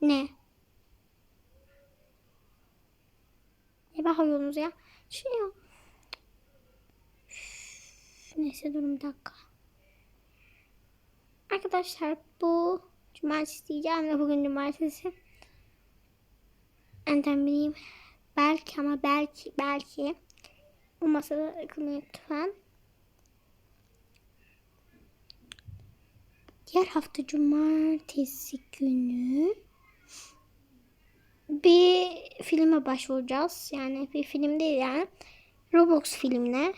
ne? Ne bakıyorsunuz ya? Şu ya. Neyse durun bir dakika. Arkadaşlar bu cumartesi diyeceğim de bugün cumartesi. Nereden bileyim. Belki ama belki belki. O masada lütfen. Diğer hafta cumartesi günü bir filme başvuracağız. Yani bir film değil yani. Roblox filmine.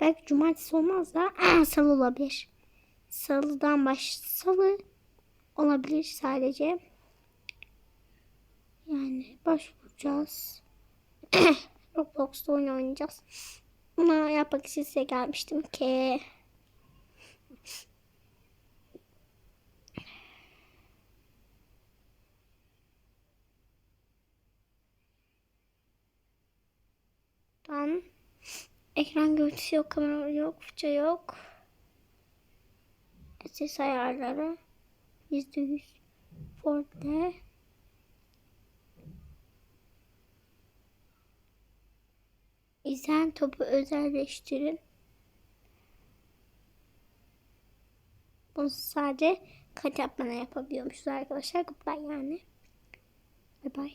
Belki cumartesi olmaz da salı olabilir. Salıdan baş salı olabilir sadece. Yani başvuracağız. Roblox'ta oyun oynayacağız. Yapmak için size gelmiştim ki. Ben ekran görüntüsü yok, kamera yok, fıça yok. Ses ayarları yüzde yüz Ford'de. İzleyen topu özelleştirin. Bunu sadece kat yapmana yapabiliyormuşuz arkadaşlar. Goodbye yani. Bye bye.